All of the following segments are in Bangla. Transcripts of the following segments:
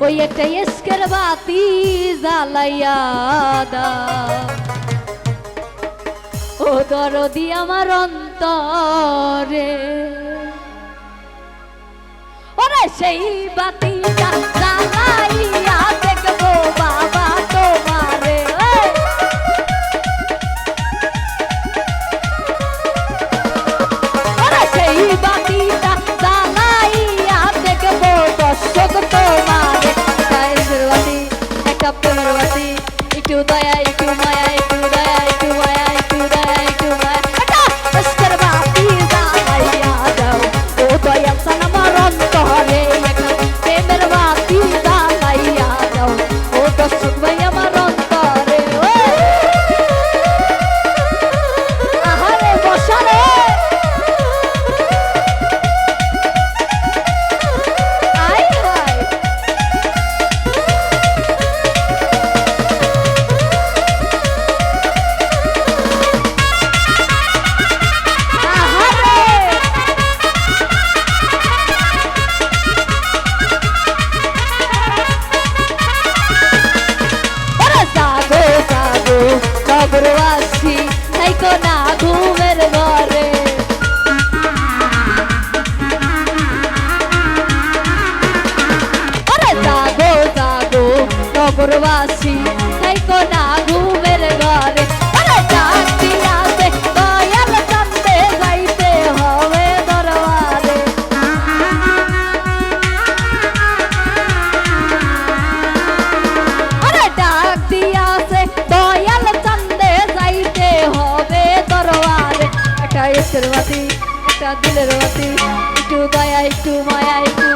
ওই একটা এসকের বাতি জালাইয়া দাও ও দরদি আমার অন্তরে ওরে সেই বাতিটা চোখের বাতি একটা দিলের বাতি একটু দয়া একটু মায়া একটু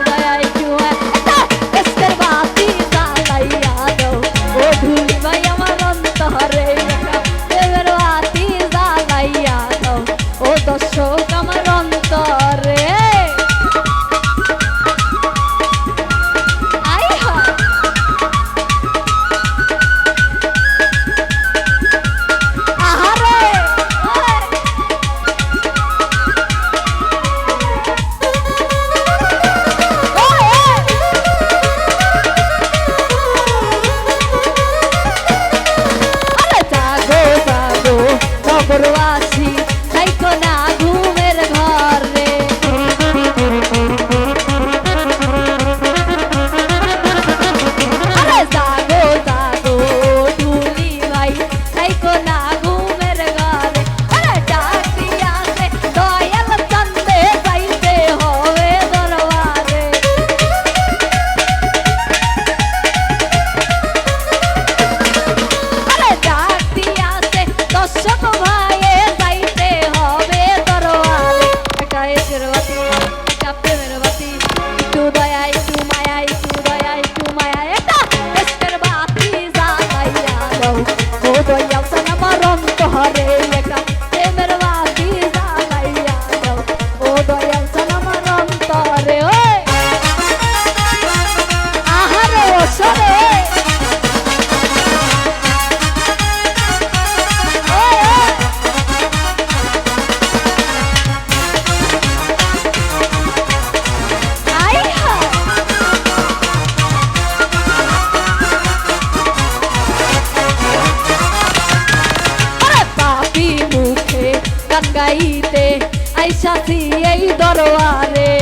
সাথী এই দরবারে।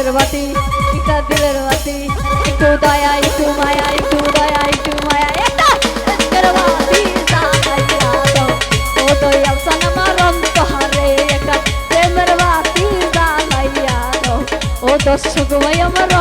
চোখের বাতি একটা দিলের বাতি, একটু দয়া, একটু মায়া, একটু দয়া, একটু মায়া দর্শক ভাই, আমার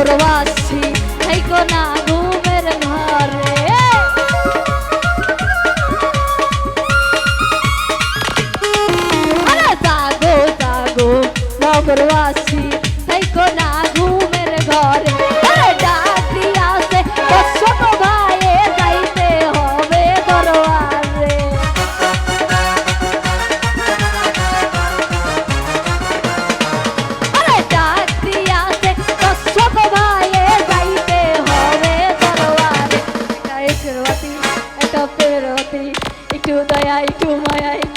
নগরবাসী থাইকো না। একটু দয়া একটু